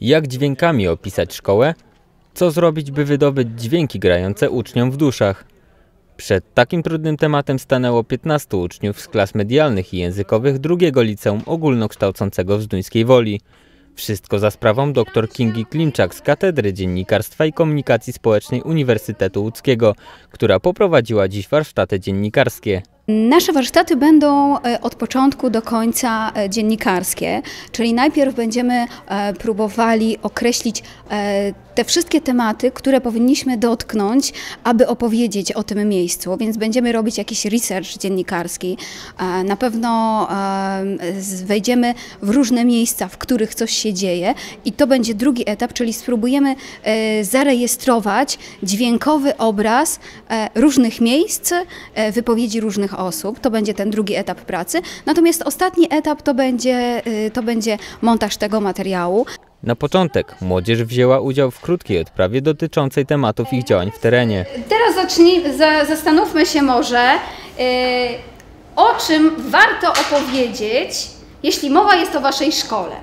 Jak dźwiękami opisać szkołę? Co zrobić, by wydobyć dźwięki grające uczniom w duszach? Przed takim trudnym tematem stanęło 15 uczniów z klas medialnych i językowych drugiego liceum ogólnokształcącego w Zduńskiej Woli. Wszystko za sprawą dr Kingi Klimczak z Katedry Dziennikarstwa i Komunikacji Społecznej Uniwersytetu Łódzkiego, która poprowadziła dziś warsztaty dziennikarskie. Nasze warsztaty będą e, od początku do końca e, dziennikarskie, czyli najpierw będziemy e, próbowali określić te wszystkie tematy, które powinniśmy dotknąć, aby opowiedzieć o tym miejscu, więc będziemy robić jakiś research dziennikarski. Na pewno wejdziemy w różne miejsca, w których coś się dzieje i to będzie drugi etap, czyli spróbujemy zarejestrować dźwiękowy obraz różnych miejsc, wypowiedzi różnych osób. To będzie ten drugi etap pracy. Natomiast ostatni etap to będzie, to będzie montaż tego materiału. Na początek młodzież wzięła udział w krótkiej odprawie dotyczącej tematów ich działań w terenie. Teraz zacznij, za, zastanówmy się może, yy, o czym warto opowiedzieć, jeśli mowa jest o Waszej szkole.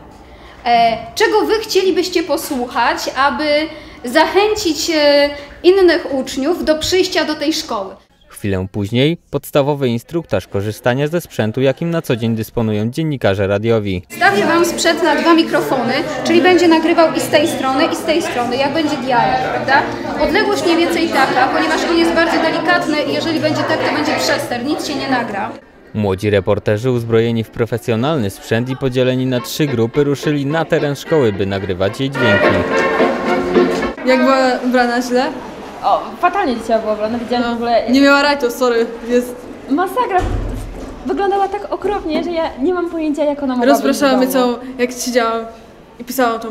E, czego Wy chcielibyście posłuchać, aby zachęcić e, innych uczniów do przyjścia do tej szkoły? Chwilę później podstawowy instruktaż korzystania ze sprzętu, jakim na co dzień dysponują dziennikarze radiowi. Stawię Wam sprzęt na dwa mikrofony, czyli będzie nagrywał i z tej strony, i z tej strony, jak będzie dialog, prawda? Odległość mniej więcej taka, ponieważ on jest bardzo delikatny i jeżeli będzie tak, to będzie przester, nic się nie nagra. Młodzi reporterzy uzbrojeni w profesjonalny sprzęt i podzieleni na trzy grupy ruszyli na teren szkoły, by nagrywać jej dźwięki. Jak była ubrana źle? O, fatalnie dzisiaj ubrana, widziałam w ogóle... Nie miała rajtu, sorry. Jest... Masakra. Wyglądała tak okropnie, że ja nie mam pojęcia jak ona mogła Rozpraszała mnie całą, jak siedziałam i pisałam tą...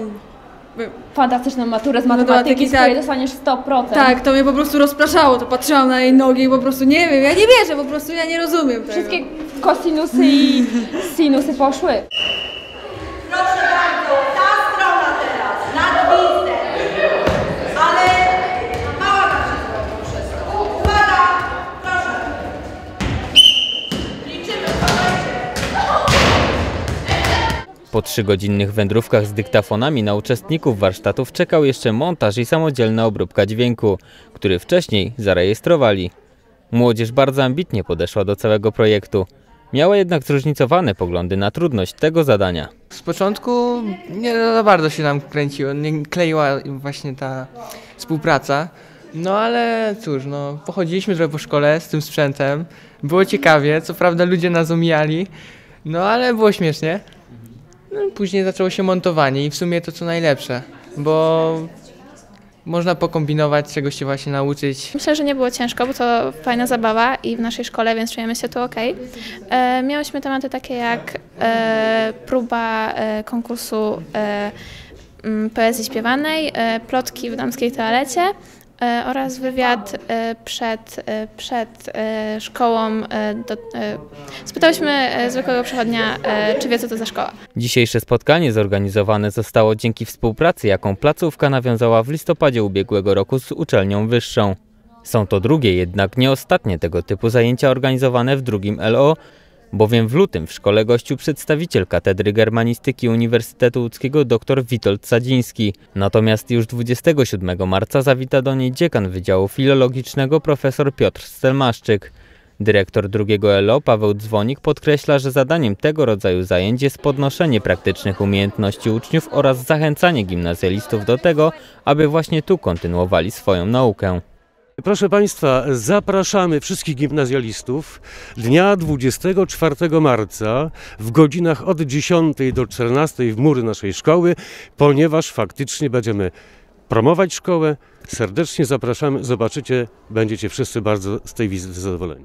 Fantastyczną maturę z Matematyki, matematyki, z której tak. dostaniesz 100%. Tak, to mnie po prostu rozpraszało, to patrzyłam na jej nogi i po prostu nie wiem, ja nie wierzę, po prostu ja nie rozumiem tego. Wszystkie kosinusy i sinusy poszły. Proszę bardzo, ta strona teraz, nad gwizdem. Ale mała krzyżówka przez to. Uwaga, proszę. Liczymy, słuchajcie. Po trzygodzinnych wędrówkach z dyktafonami na uczestników warsztatów czekał jeszcze montaż i samodzielna obróbka dźwięku, który wcześniej zarejestrowali. Młodzież bardzo ambitnie podeszła do całego projektu. Miała jednak zróżnicowane poglądy na trudność tego zadania. Z początku nie za bardzo się nam kręciło, nie kleiła właśnie ta współpraca. No ale cóż, no pochodziliśmy trochę po szkole z tym sprzętem. Było ciekawie, co prawda ludzie nas omijali, no ale było śmiesznie. No, później zaczęło się montowanie i w sumie to co najlepsze, bo można pokombinować, czegoś się właśnie nauczyć. Myślę, że nie było ciężko, bo to fajna zabawa i w naszej szkole, więc czujemy się tu ok. E, miałyśmy tematy takie jak e, próba e, konkursu e, m, poezji śpiewanej, e, plotki w damskiej toalecie oraz wywiad e, przed, e, przed e, szkołą. E, do, e, spytałyśmy e, zwykłego przechodnia, e, czy wie, co to za szkoła. Dzisiejsze spotkanie zorganizowane zostało dzięki współpracy, jaką placówka nawiązała w listopadzie ubiegłego roku z uczelnią wyższą. Są to drugie, jednak nie ostatnie tego typu zajęcia organizowane w drugim LO, bowiem w lutym w szkole gościł przedstawiciel Katedry Germanistyki Uniwersytetu Łódzkiego dr Witold Sadziński. Natomiast już 27 marca zawita do niej dziekan Wydziału Filologicznego profesor Piotr Stelmaszczyk. Dyrektor drugiego LO Paweł Dzwonik podkreśla, że zadaniem tego rodzaju zajęć jest podnoszenie praktycznych umiejętności uczniów oraz zachęcanie gimnazjalistów do tego, aby właśnie tu kontynuowali swoją naukę. Proszę Państwa, zapraszamy wszystkich gimnazjalistów dnia 24 marca w godzinach od 10 do 14 w mury naszej szkoły, ponieważ faktycznie będziemy promować szkołę. Serdecznie zapraszamy, zobaczycie, będziecie wszyscy bardzo z tej wizyty zadowoleni.